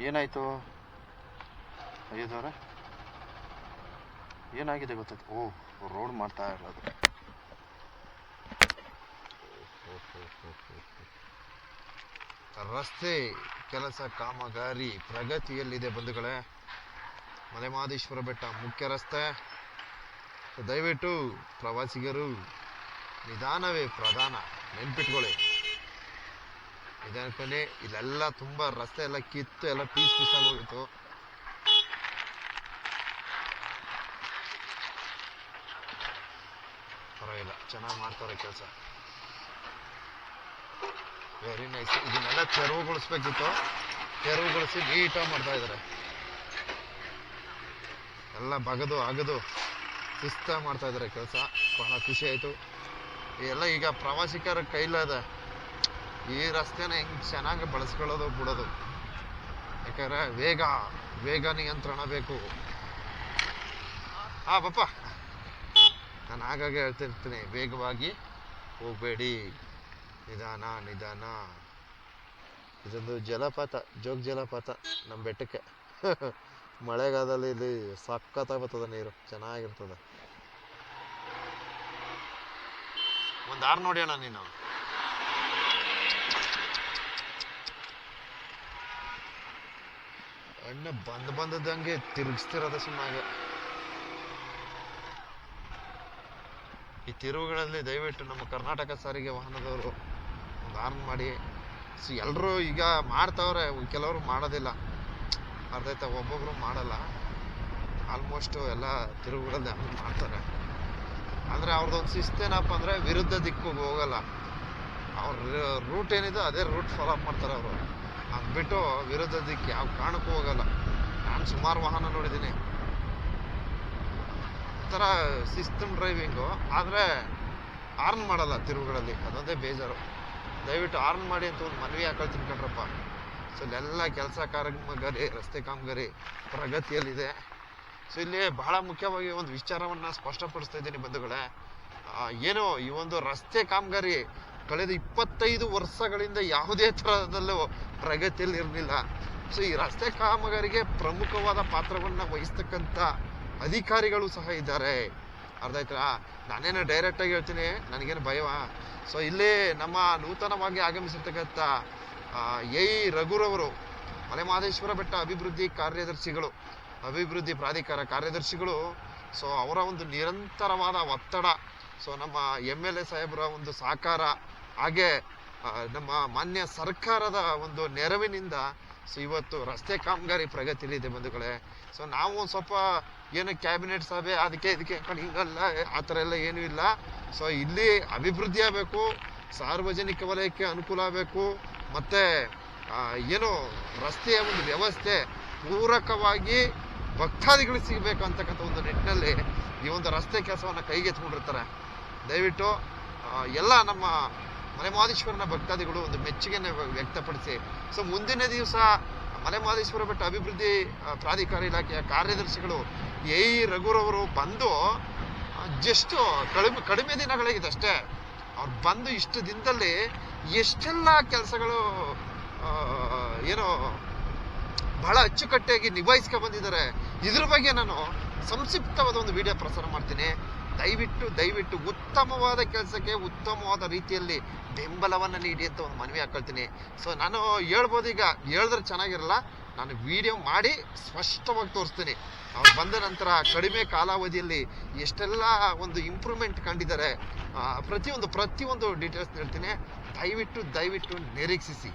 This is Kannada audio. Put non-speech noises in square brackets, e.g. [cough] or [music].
ಏನಾಯ್ತು? ಅಯ್ಯದವ್ರೆ? ಏನಾಗಿದೆ ಗೊತ್ತಾಯ್ತು ಓ, ರೋಡ್ ಮಾಡ್ತಾ ಇರೋದು. ರಸ್ತೆ ಕೆಲಸ ಕಾಮಗಾರಿ ಪ್ರಗತಿಯಲ್ಲಿದೆ ಬಂಧುಗಳೇ. ಮಲೆಮಹದೇಶ್ವರ ಬೆಟ್ಟ ಮುಖ್ಯ ರಸ್ತೆ. ದಯವಿಟ್ಟು ಪ್ರವಾಸಿಗರು ನಿಧಾನವೇ ಪ್ರಧಾನ ನೆನ್ಪಿಟ್ಕೊಳ್ಳಿ. ನಿಧಾನಕ್ಕನೆ ಇಲ್ಲೆಲ್ಲ ತುಂಬಾ ರಸ್ತೆ ಎಲ್ಲ ಕಿತ್ತು, ಎಲ್ಲ ಪೀಸ್ ಪೀಸ್ ಹೋಗಿತ್ತು. ಪರವಾಗಿಲ್ಲ, ಚೆನ್ನಾಗಿ ಮಾಡ್ತಾರೆ ಕೆಲಸ. ವೆರಿ ನೈಸ್ ಇದನ್ನೆಲ್ಲ ತೆರವುಗೊಳಿಸ್ಬೇಕಿತ್ತು ತೆರವುಗೊಳಿಸಿ ನೀಟಾಗಿ ಮಾಡ್ತಾ ಇದ್ದಾರೆ. ಎಲ್ಲ ಬಗದು ಅಗದು ಸುಸ್ತಾಗಿ ಮಾಡ್ತಾ ಇದ್ದಾರೆ ಕೆಲಸ. ಬಹಳ ಖುಷಿ ಆಯ್ತು. ಎಲ್ಲ ಈಗ ಪ್ರವಾಸಿಗರ ಕೈಲದ ಈ ರಸ್ತೆನ ಹೆಂಗ್ ಚೆನ್ನಾಗಿ ಬಳಸ್ಕೊಳ್ಳೋದು ಬಿಡೋದು? ಯಾಕಂದ್ರೆ ವೇಗ ವೇಗ ನಿಯಂತ್ರಣ ಬೇಕು. ಹಾ ಪಪ್ಪ. ನಾನು ಆಗಾಗ ಹೇಳ್ತಿರ್ತೀನಿ, ವೇಗವಾಗಿ ಹೋಗಬೇಡಿ. ನಿಧಾನ ನಿಧಾನ. ಇದೊಂದು ಜಲಪಾತ, ಜೋಗ ಜಲಪಾತ ನಮ್ಮ ಬೆಟ್ಟಕ್ಕೆ. [laughs] ಮಳೆಗಾಲದಲ್ಲಿ ಇಲ್ಲಿ ಸಕ್ಕತ್ತಾಗಿ ಬರ್ತದೆ ನೀರು, ಚೆನ್ನಾಗಿರ್ತದೆ. ಒಂದು ಆರು ನೋಡಿ ಅಣ್ಣ ನೀನು? ಅಣ್ಣ ಬಂದ್ ಬಂದದಂಗೆ ತಿರುಗಿಸ್ತಿರೋದ ಸುಮ್ಮನೆ ಈ ತಿರುವುಗಳಲ್ಲಿ ದಯವಿಟ್ಟು ನಮ್ಮ ಕರ್ನಾಟಕ ಸಾರಿಗೆ ವಾಹನದವರು ಒಂದು ಆರ್ನ್ ಮಾಡಿ. ಸೊ ಎಲ್ಲರೂ ಈಗ ಮಾಡ್ತಾವ್ರೆ, ಕೆಲವರು ಮಾಡೋದಿಲ್ಲ. ಅರ್ಧೈತ, ಒಬ್ಬೊಬ್ರು ಮಾಡಲ್ಲ. ಆಲ್ಮೋಸ್ಟ್ ಎಲ್ಲ ತಿರುವುಗಳಲ್ಲಿ ಆರ್ನ್ ಮಾಡ್ತಾರೆ. ಅಂದ್ರೆ ಅವ್ರದ್ದೊಂದು ಶಿಸ್ತೇನಪ್ಪ ಅಂದ್ರೆ ವಿರುದ್ಧ ದಿಕ್ಕಿಗೆ ಹೋಗಲ್ಲ. ಅವ್ರ ರೂಟ್ ಏನಿದೆ ಅದೇ ರೂಟ್ ಫಾಲೋ ಅಪ್ ಮಾಡ್ತಾರೆ ಅವರು. ಅಂದ್ಬಿಟ್ಟು ವಿರುದ್ಧ ದಿಕ್ಕು ಯಾವ ಕಾರಣಕ್ಕೂ ಹೋಗಲ್ಲ. ನಾನು ಸುಮಾರು ವಾಹನ ನೋಡಿದ್ದೀನಿ. ಒಂಥರ ಸಿಸ್ಟಮ್ ಡ್ರೈವಿಂಗು ಆದರೆ ಆರ್ನ್ ಮಾಡಲ್ಲ ತಿರುವುಗಳಲ್ಲಿ. ಅದೊಂದೇ ಬೇಜಾರು. ದಯವಿಟ್ಟು ಆರ್ನ್ ಮಾಡಿ ಅಂತ ಒಂದು ಮನವಿ ಹಾಕೊಳ್ತೀನಿ ಕಣ್ರಪ್ಪ ಸೊ ಇಲ್ಲೆಲ್ಲ ಕೆಲಸ ಕಾಮಗಾರಿ ರಸ್ತೆ ಕಾಮಗಾರಿ ಪ್ರಗತಿಯಲ್ಲಿದೆ. ಸೊ ಇಲ್ಲಿ ಬಹಳ ಮುಖ್ಯವಾಗಿ ಒಂದು ವಿಚಾರವನ್ನ ಸ್ಪಷ್ಟಪಡಿಸ್ತಾ ಇದ್ದೀನಿ ಬಂಧುಗಳೇ. ಏನು ಈ ಒಂದು ರಸ್ತೆ ಕಾಮಗಾರಿ ಕಳೆದ ಇಪ್ಪತ್ತೈದು ವರ್ಷಗಳಿಂದ ಯಾವುದೇ ಥರದಲ್ಲೂ ಪ್ರಗತಿಯಲ್ಲಿ ಇರಲಿಲ್ಲ. ಸೊ ಈ ರಸ್ತೆ ಕಾಮಗಾರಿಗೆ ಪ್ರಮುಖವಾದ ಪಾತ್ರವನ್ನು ವಹಿಸ್ತಕ್ಕಂಥ ಅಧಿಕಾರಿಗಳು ಸಹ ಇದ್ದಾರೆ. ಅರ್ಥ ಆಯ್ತಾ ನಾನೇನು ಡೈರೆಕ್ಟಾಗಿ ಹೇಳ್ತೀನಿ, ನನಗೇನು ಭಯವ? ಸೊ ಇಲ್ಲಿ ನಮ್ಮ ನೂತನವಾಗಿ ಆಗಮಿಸಿರ್ತಕ್ಕಂಥ ಎ ರಘುರವರು ಮಲೆಮಹದೇಶ್ವರ ಬೆಟ್ಟ ಅಭಿವೃದ್ಧಿ ಕಾರ್ಯದರ್ಶಿಗಳು, ಅಭಿವೃದ್ಧಿ ಪ್ರಾಧಿಕಾರ ಕಾರ್ಯದರ್ಶಿಗಳು ಸೊ ಅವರ ಒಂದು ನಿರಂತರವಾದ ಒತ್ತಡ. ಸೊ ನಮ್ಮ ಎಂ ಎಲ್ ಎ ಸಾಹೇಬರ ಒಂದು ಸಹಕಾರ ಹಾಗೆ ನಮ್ಮ ಮಾನ್ಯ ಸರ್ಕಾರದ ಒಂದು ನೆರವಿನಿಂದ ಸೊ ಇವತ್ತು ರಸ್ತೆ ಕಾಮಗಾರಿ ಪ್ರಗತಿಲಿದೆ ಬಂಧುಗಳೇ. ಸೊ ನಾವು ಒಂದು ಸ್ವಲ್ಪ ಏನು ಕ್ಯಾಬಿನೆಟ್ ಸಭೆ, ಅದಕ್ಕೆ ಇದಕ್ಕೆ ಅನ್ಕೊಂಡು ಹಿಂಗಲ್ಲ ಆ ಥರ ಎಲ್ಲ ಏನೂ ಇಲ್ಲ. ಸೊ ಇಲ್ಲಿ ಅಭಿವೃದ್ಧಿ ಆಗಬೇಕು, ಸಾರ್ವಜನಿಕ ವಲಯಕ್ಕೆ ಅನುಕೂಲ ಆಗಬೇಕು, ಮತ್ತೆ ಏನು ರಸ್ತೆಯ ಒಂದು ವ್ಯವಸ್ಥೆ ಪೂರಕವಾಗಿ ಭಕ್ತಾದಿಗಳಿಗೆ ಸಿಗಬೇಕು ಅಂತಕ್ಕಂಥ ಒಂದು ನಿಟ್ಟಿನಲ್ಲಿ ಈ ಒಂದು ರಸ್ತೆ ಕೆಲಸವನ್ನು ಕೈಗೆತ್ಕೊಂಡಿರ್ತಾರೆ ದಯವಿಟ್ಟು ಎಲ್ಲ ನಮ್ಮ ಮಲೆಮಹದೇಶ್ವರನ ಭಕ್ತಾದಿಗಳು ಒಂದು ಮೆಚ್ಚುಗೆನ ವ್ಯ- ವ್ಯಕ್ತಪಡಿಸಿ, ಸೊ ಮುಂದಿನ ದಿವಸ ಮಲೆಮಹದೇಶ್ವರ ಬೆಟ್ಟ ಅಭಿವೃದ್ಧಿ ಪ್ರಾಧಿಕಾರ ಇಲಾಖೆಯ ಕಾರ್ಯದರ್ಶಿಗಳು ಎ ಇ ರಘುರವರು ಬಂದು ಜಸ್ಟ್ ಕಡಿಮೆ ಕಡಿಮೆ ದಿನಗಳಾಗಿದೆ ಅಷ್ಟೇ. ಅವ್ರು ಬಂದು ಇಷ್ಟು ದಿನದಲ್ಲಿ ಎಷ್ಟೆಲ್ಲ ಕೆಲಸಗಳು ಏನೋ ಬಹಳ ಅಚ್ಚುಕಟ್ಟಾಗಿ ನಿಭಾಯಿಸ್ಕೊ ಬಂದಿದ್ದಾರೆ. ಇದ್ರ ಬಗ್ಗೆ ನಾನು ಸಂಕ್ಷಿಪ್ತವಾದ ಒಂದು ವಿಡಿಯೋ ಪ್ರಸಾರ ಮಾಡ್ತೀನಿ. ದಯವಿಟ್ಟು ದಯವಿಟ್ಟು ಉತ್ತಮವಾದ ಕೆಲಸಕ್ಕೆ ಉತ್ತಮವಾದ ರೀತಿಯಲ್ಲಿ ಬೆಂಬಲವನ್ನು ನೀಡಿ ಅಂತ ಒಂದು ಮನವಿ ಹಾಕೊಳ್ತೀನಿ. ಸೊ ನಾನು ಹೇಳ್ಬೋದು ಈಗ, ಹೇಳಿದ್ರೆ ಚೆನ್ನಾಗಿರಲ್ಲ. ನಾನು ವಿಡಿಯೋ ಮಾಡಿ ಸ್ಪಷ್ಟವಾಗಿ ತೋರಿಸ್ತೀನಿ. ಅವ್ರು ಬಂದ ನಂತರ ಕಡಿಮೆ ಕಾಲಾವಧಿಯಲ್ಲಿ ಎಷ್ಟೆಲ್ಲ ಒಂದು ಇಂಪ್ರೂವ್ಮೆಂಟ್ ಕಂಡಿದ್ದಾರೆ ಪ್ರತಿಯೊಂದು ಪ್ರತಿಯೊಂದು ಡೀಟೇಲ್ಸ್ ಹೇಳ್ತೀನಿ. ದಯವಿಟ್ಟು ದಯವಿಟ್ಟು ನಿರೀಕ್ಷಿಸಿ.